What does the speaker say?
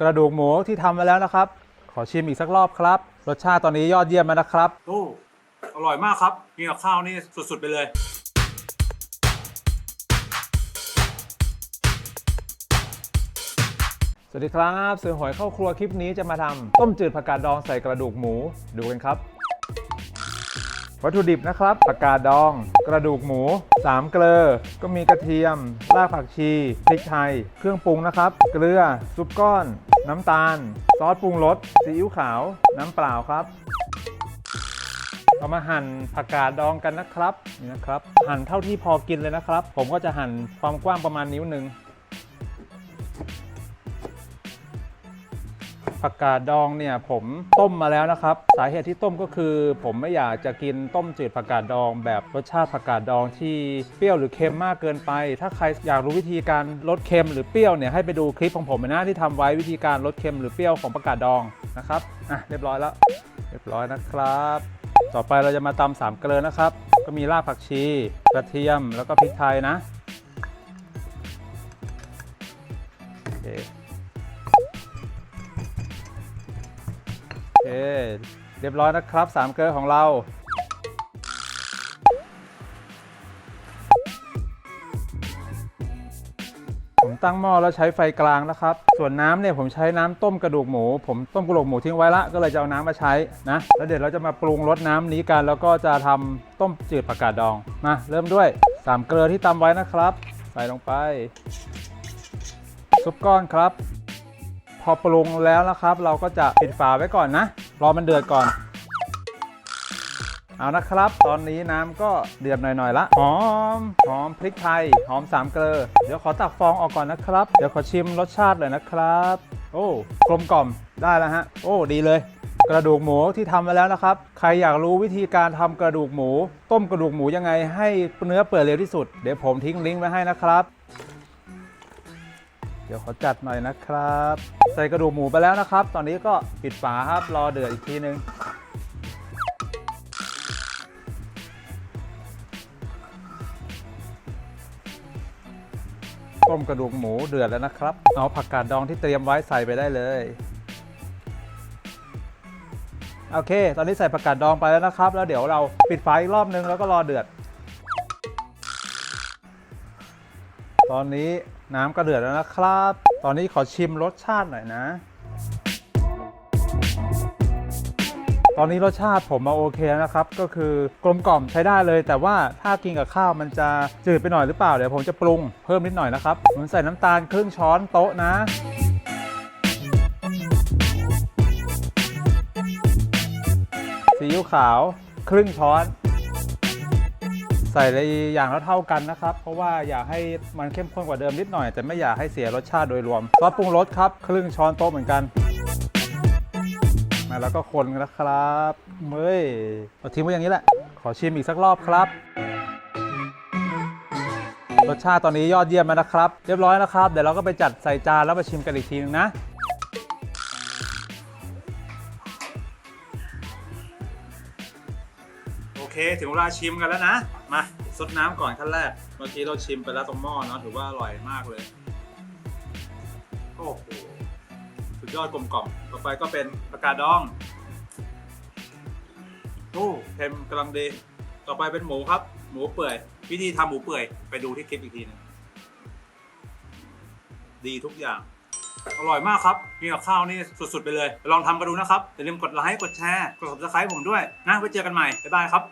กระดูกหมูที่ทำมาแล้วนะครับ ขอชิมอีกสักรอบครับ รสชาติตอนนี้ยอดเยี่ยมแล้วนะครับ โอ้อร่อยมากครับกินกับข้าวนี่สุดๆไปเลย สวัสดีครับเสือหอยเข้าครัวคลิปนี้จะมาทำต้มจืดผักกาดดองใส่กระดูกหมูดูกันครับ วัตถุดิบนะครับผักกาดดอง กระดูกหมู3เกลือ ก็มีกระเทียม รากผักชี พริกไทย เครื่องปรุงนะครับ เกลือ ซุปก้อน น้ำตาล ซอสปรุงรส ซีอิ๊วขาว น้ำเปล่าครับ เอามาหั่นผักกาดดองกันนะครับ นี่นะครับ หั่นเท่าที่พอกินเลยนะครับ ผมก็จะหั่นความกว้างประมาณนิ้วหนึ่ง ผักกาดดองเนี่ยผมต้มมาแล้วนะครับ สาเหตุที่ต้มก็คือ ผมไม่อยากจะกินต้มจืดผักกาดดอง แบบรสชาติผักกาดดองที่เปรี้ยวหรือเค็มมากเกินไป ถ้าใครอยากรู้วิธีการลดเค็มหรือเปรี้ยวเนี่ยให้ไปดูคลิปของผมนะที่ทำไว้วิธีการลดเค็มหรือเปรี้ยวของผักกาดดองนะครับอะเรียบร้อยแล้ว เรียบร้อยนะครับ ต่อไปเราจะมาตำสามเกลือนะครับ ก็มีรากผักชีกระเทียมแล้วก็พริกไทยนะโอเค เคเรียบร้อยนะครับสามเกลือของเรา ผมตั้งหม้อแล้วใช้ไฟกลางนะครับ ส่วนน้ำเนี่ยผมใช้น้ำต้มกระดูกหมู ผมต้มกระดูกหมูทิ้งไว้ละก็เลยจะเอาน้ำมาใช้นะ แล้วเดี๋ยวเราจะมาปรุงรสน้ำนี้กัน แล้วก็จะทำต้มจืดผักกาดดอง มาเริ่มด้วยสามเกลือที่ตำไว้นะครับ ใส่ลงไปซุปก้อนครับ อปรุงแล้วนะครับ เราก็จะปิดฝาไว้ก่อนนะ รอมันเดือดก่อน เอานะครับ ตอนนี้น้ำก็เดือดหน่อยๆละ หอม หอมพริกไทย หอมสามเกลือ เดี๋ยวขอตักฟองออกก่อนนะครับ เดี๋ยวขอชิมรสชาติเลยนะครับ โอ้ กลมกล่อม ได้แล้วฮะ โอ้ ดีเลยกระดูกหมูที่ทำมาแล้วนะครับ ใครอยากรู้วิธีการทำกระดูกหมู ต้มกระดูกหมูยังไงให้เนื้อเปื่อยเร็วที่สุด เดี๋ยวผมทิ้งลิงก์ไว้ให้นะครับ เดี๋ยวขอจัดหน่อยนะครับ ใส่กระดูกหมูไปแล้วนะครับ ตอนนี้ก็ปิดฝาครับรอเดือดอีกทีนึงต้มกระดูกหมูเดือดแล้วนะครับ เอาผักกาดดองที่เตรียมไว้ใส่ไปได้เลย โอเค ตอนนี้ใส่ผักกาดดองไปแล้วนะครับ แล้วเดี๋ยวเราปิดฝาอีกรอบนึงแล้วก็รอเดือด ตอนนี้น้ำก็เดือดแล้วนะครับ ตอนนี้ขอชิมรสชาติหน่อยนะ ตอนนี้รสชาติผมมาโอเคแล้วนะครับ ก็คือกลมกล่อมใช้ได้เลย แต่ว่าถ้ากินกับข้าวมันจะจืดไปหน่อยหรือเปล่า เดี๋ยวผมจะปรุงเพิ่มนิดหน่อยนะครับ ผมใส่น้ำตาลครึ่งช้อนโต๊ะนะซีอิ๊วขาวครึ่งช้อน ใส่เลยอย่างละเท่ากันนะครับ เพราะว่าอยากให้มันเข้มข้นกว่าเดิมนิดหน่อย แต่ไม่อยากให้เสียรสชาติโดยรวมซอสปรุงรสครับครึ่งช้อนโต๊ะเหมือนกันมาแล้วก็คนนะครับเฮ้ยเอาทิ้งไว้อย่างนี้แหละ ขอชิมอีกสักรอบครับ รสชาติตอนนี้ยอดเยี่ยมแล้วนะครับ เรียบร้อยนะครับ เดี๋ยวเราก็ไปจัดใส่จานแล้วมาชิมกันอีกทีนึงนะ ถึงเวลาชิมกันแล้วนะ มาซดน้ำก่อนขั้นแรก เมื่อกี้เราชิมไปแล้วตรงหม้อเนาะถือว่าอร่อยมากเลย โอ้โห สุดยอดกลมกล่อม ต่อไปก็เป็นผักกาดดอง โอ้เค็มกำลังดี ต่อไปเป็นหมูครับ หมูเปื่อย วิธีทำหมูเปื่อย ไปดูที่คลิปอีกทีนึงดีทุกอย่าง อร่อยมากครับกินกับข้าวนี่สุดๆไปเลย ลองทำกันดูนะครับ อย่าลืมกดไลค์ กดแชร์ กด subscribe ผมด้วย นะ ไว้เจอกันใหม่ บ๊ายบายครับ